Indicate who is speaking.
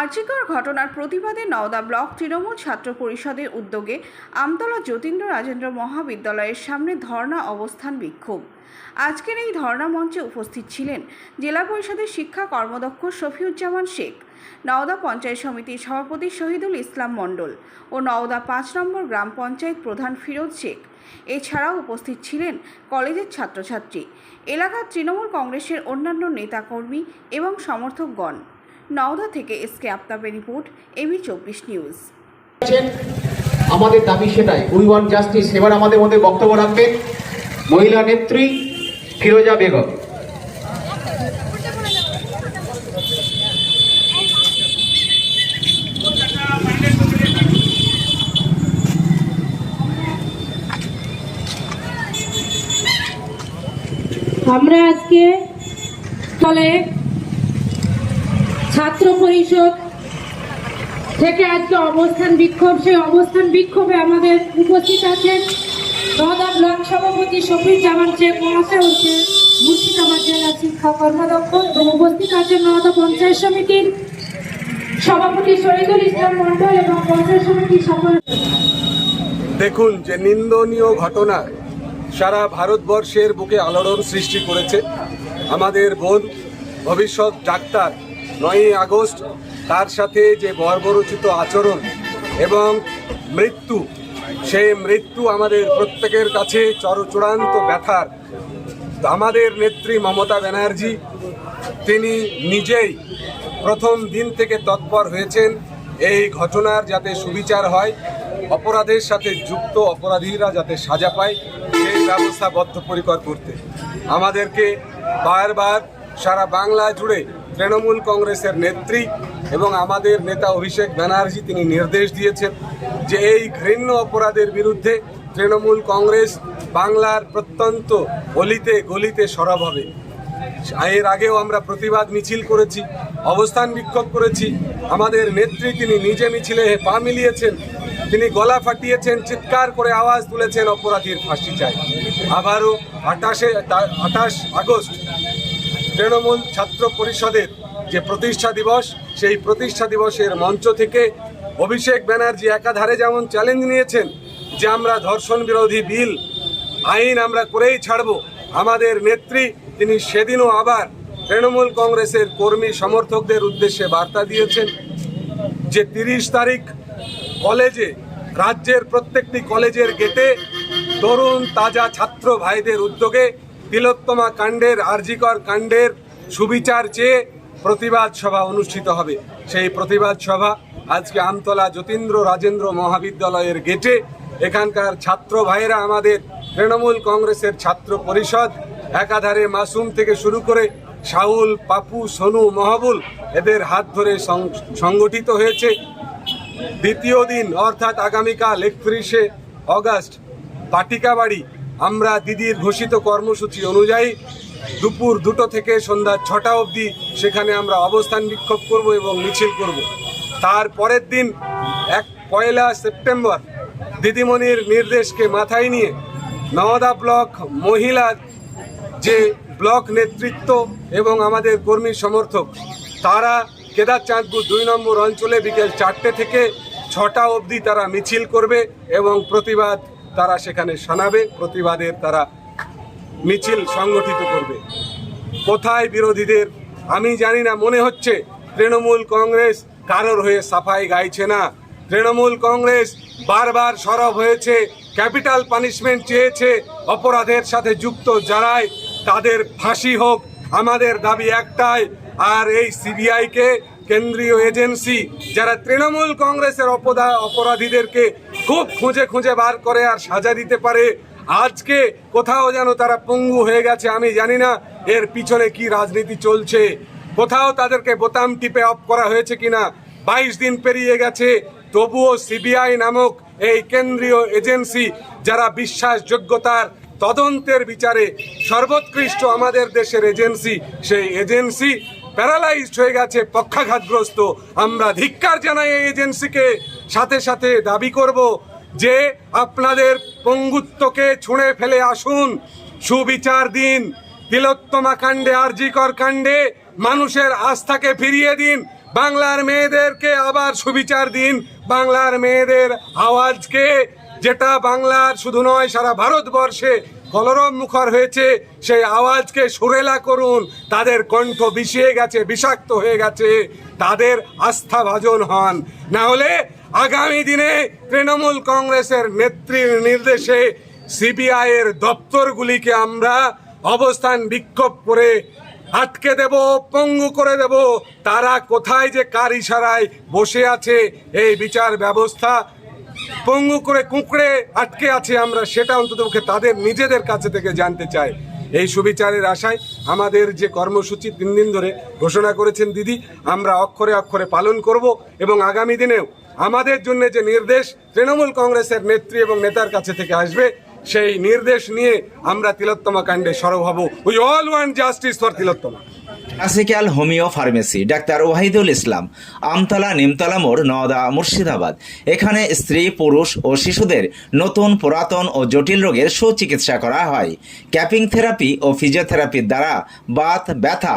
Speaker 1: আর্যিকর ঘটনার প্রতিবাদে নওদা ব্লক তৃণমূল ছাত্র পরিষদের উদ্যোগে আমতলা যতীন্দ্র রাজেন্দ্র মহাবিদ্যালয়ের সামনে ধর্ণা অবস্থান বিক্ষোভ। আজকের এই ধর্ণা মঞ্চে উপস্থিত ছিলেন জেলা পরিষদের শিক্ষা কর্মদক্ষ শফিউজ্জামান শেখ, নওদা পঞ্চায়েত সমিতির সভাপতি শহীদুল ইসলাম মণ্ডল ও নওদা পাঁচ নম্বর গ্রাম পঞ্চায়েত প্রধান ফিরোজ শেখ। এছাড়াও উপস্থিত ছিলেন কলেজের ছাত্রছাত্রী, এলাকার তৃণমূল কংগ্রেসের অন্যান্য নেতাকর্মী এবং সমর্থকগণ। নওদা থেকে এসকে আফতাবের রিপোর্ট এবি চব্বিশ নিউজ।
Speaker 2: আমাদের দাবি সেটাই উই ওয়ান্ট জাস্টিস। এবার আমাদের মধ্যে বক্তব্য রাখবেন মহিলা নেত্রী ফিরোজা বেগম।
Speaker 3: আমরা আজকে ফলে ছাত্র পরিষদ থেকে আজকে অবস্থান বিক্ষোভ, সেই অবস্থান বিক্ষোভে আমাদের উপস্থিত আছেন নওদা ব্লক সভাপতি শফিক জামান শেখ, মহাশয় হচ্ছে মুর্শিদাবাদ জেলা শিক্ষা কর্মদক্ষ এবং উপস্থিত আছেন নওদা পঞ্চায়েত সমিতির সভাপতি শহীদুল ইসলাম মন্ডল এবং পঞ্চায়েত সমিতির সকল
Speaker 4: দেখুন, যে নিন্দনীয় ঘটনা সারা ভারতবর্ষের বুকে আলোড়ন সৃষ্টি করেছে। আমাদের বোন, ভবিষ্যৎ ডাক্তার নয়ই আগস্ট তার সাথে যে বর্বরচিত আচরণ এবং মৃত্যু সেই মৃত্যু আমাদের প্রত্যেকের কাছে চর চূড়ান্ত ব্যথার। আমাদের নেত্রী মমতা ব্যানার্জি, তিনি নিজেই প্রথম দিন থেকে তৎপর হয়েছেন এই ঘটনার যাতে সুবিচার হয়, অপরাধের সাথে যুক্ত অপরাধীরা যাতে সাজা পায়, সেই ব্যবস্থা বদ্ধপরিকর করতে। আমাদেরকে বারবার সারা বাংলা জুড়ে তৃণমূল কংগ্রেসের নেত্রী এবং আমাদের নেতা অভিষেক ব্যানার্জি তিনি নির্দেশ দিয়েছেন যে এই ঘৃণ্য অপরাধের বিরুদ্ধে তৃণমূল কংগ্রেস বাংলার প্রত্যন্ত অলিতে গলিতে সরব হবে। এর আগেও আমরা প্রতিবাদ মিছিল করেছি, অবস্থান বিক্ষোভ করেছি। আমাদের নেত্রী তিনি নিজে মিছিলে পা মিলিয়েছেন, তিনি গলা ফাটিয়েছেন, চিৎকার করে আওয়াজ তুলেছেন অপরাধীর ফাঁসি চাই। আবারও আঠাশে আঠাশ আগস্ট তৃণমূল ছাত্র পরিষদের যে প্রতিষ্ঠা দিবস, সেই প্রতিষ্ঠা দিবসের মঞ্চ থেকে অভিষেক ব্যানার্জি একাধারে যেমন চ্যালেঞ্জ নিয়েছেন যে আমরা ধর্ষণ বিরোধী বিল, আইন আমরা করেই ছাড়ব, আমাদের নেত্রী তিনি সেদিনও আবার তৃণমূল কংগ্রেসের কর্মী সমর্থকদের উদ্দেশ্যে বার্তা দিয়েছেন যে তিরিশ তারিখ কলেজে, রাজ্যের প্রত্যেকটি কলেজের গেটে তরুণ, তাজা ছাত্র ভাইদের উদ্যোগে তিলোত্তমা কাণ্ডের, আরজিকর কাণ্ডের সুবিচার চেয়ে প্রতিবাদ সভা অনুষ্ঠিত হবে। সেই প্রতিবাদ সভা আজকে আমতলা যতীন্দ্র রাজেন্দ্র মহাবিদ্যালয়ের গেটে। এখানকার ছাত্র ভাইয়েরা আমাদের তৃণমূল কংগ্রেসের ছাত্র পরিষদ, একাধারে মাসুম থেকে শুরু করে শাহুল, পাপু, সোনু, মহাবুল এদের হাত ধরে সংগঠিত হয়েছে। দ্বিতীয় দিন, অর্থাৎ আগামীকাল একত্রিশে অগাস্ট পাটিকাবাড়ি আমরা দিদির ঘোষিত কর্মসূচি অনুযায়ী দুপুর দুটো থেকে সন্ধ্যা ছটা অবধি সেখানে আমরা অবস্থান বিক্ষোভ করব এবং মিছিল করব। তার পরের দিন এক পয়লা সেপ্টেম্বর দিদিমণির নির্দেশকে মাথায় নিয়ে নওদা ব্লক মহিলা যে ব্লক নেতৃত্ব এবং আমাদের কর্মী সমর্থক, তারা কেদার চাঁদপুর দুই নম্বর অঞ্চলে বিকেল চারটে থেকে ছটা অবধি তারা মিছিল করবে এবং প্রতিবাদ তারা সেখানে শোনাবে প্রতিবাদের তারা মিছিল সংগঠিত করবে। কোথায় বিরোধীদের? আমি জানি না, মনে হচ্ছে তৃণমূল কংগ্রেস কারোর হয়ে সাফাই গাইছে না। তৃণমূল কংগ্রেস বারবার সরব হয়েছে, ক্যাপিটাল পানিশমেন্ট চেয়েছে, অপরাধের সাথে যুক্ত যারাই, তাদের ফাঁসি হোক, আমাদের দাবি একটাই, আর এই সিবিআইকে কেন্দ্রীয় এজেন্সি, যারা তৃণমূল কংগ্রেসের অপরাধীদেরকে খুব খুঁজে খুঁজে বার করে আর সাজা দিতে পারে। আজকে কোথাও যেন তারা পঙ্গু হয়ে গেছে, আমি জানি না এর পিছনে কি রাজনীতি চলছে। কোথাও তাদেরকে বোতাম টিপে অফ করা হয়েছে কিনা, বাইশ দিন পেরিয়ে গেছে। তবুও সিবিআই নামক এই কেন্দ্রীয় এজেন্সি যারা বিশ্বাসযোগ্যতার তদন্তের বিচারে সর্বোৎকৃষ্ট আমাদের দেশের এজেন্সি, সেই এজেন্সি প্যারালাইজড হয়ে গেছে, পক্ষাঘাতগ্রস্ত। আমরা ধিক্কার জানাই এই এজেন্সিকে। সাথে সাথে দাবি করব যে আপনাদের পঙ্গুত্বকে ছুঁড়ে ফেলে আসুন। সুবিচার দিন। তিলোত্তমা কাণ্ডে, আরজিকর কাণ্ডে মানুষের আস্থাকে ফিরিয়ে দিন। বাংলার মেয়েদেরকে আবার সুবিচার দিন। বাংলার মেয়েদের আওয়াজকে, যেটা বাংলার শুধু নয়, সারা ভারতবর্ষে কলরব মুখর হয়েছে, সেই আওয়াজকে সুরেলা করুন। তাদের কণ্ঠ বিষিয়ে গেছে, বিষাক্ত হয়ে গেছে। তাদের আস্থা ভাজন হন। না হলে আগামী দিনে তৃণমূল কংগ্রেসের নেত্রীর নির্দেশে সিবিআই এর দপ্তরগুলিকে আমরা অবস্থান বিক্ষোভ করে আটকে দেব, পঙ্গু করে দেব। তারা কোথায় যে কার ইশারায় বসে আছে, এই বিচার ব্যবস্থা পঙ্গু করে কুঁকড়ে আটকে আছে আমরা সেটা অন্ততপক্ষে তাদের নিজেদের কাছে থেকে জানতে চাই। এই সুবিচারের আশায় আমাদের যে কর্মসূচি তিন দিন ধরে ঘোষণা করেছেন দিদি, আমরা অক্ষরে অক্ষরে পালন করব এবং আগামী দিনেও আমাদের জন্য যে নির্দেশ তৃণমূল কংগ্রেসের নেত্রী এবং নেতার কাছে থেকে আসবে, সেই নির্দেশ নিয়ে আমরা তিলোত্তমা কাণ্ডে সরব হব। We all one justice for Tilottama.
Speaker 5: Classical homeo pharmacy, doctor Wahidul Islam, Amtala Nimtala মোড়, নওদা মুর্শিদাবাদ। এখানে স্ত্রী, পুরুষ ও শিশুদের নতুন পুরাতন ও জটিল রোগের সুচিকিৎসা করা হয়। ক্যাপিং থেরাপি ও ফিজিওথেরাপির দ্বারা বাত, ব্যথা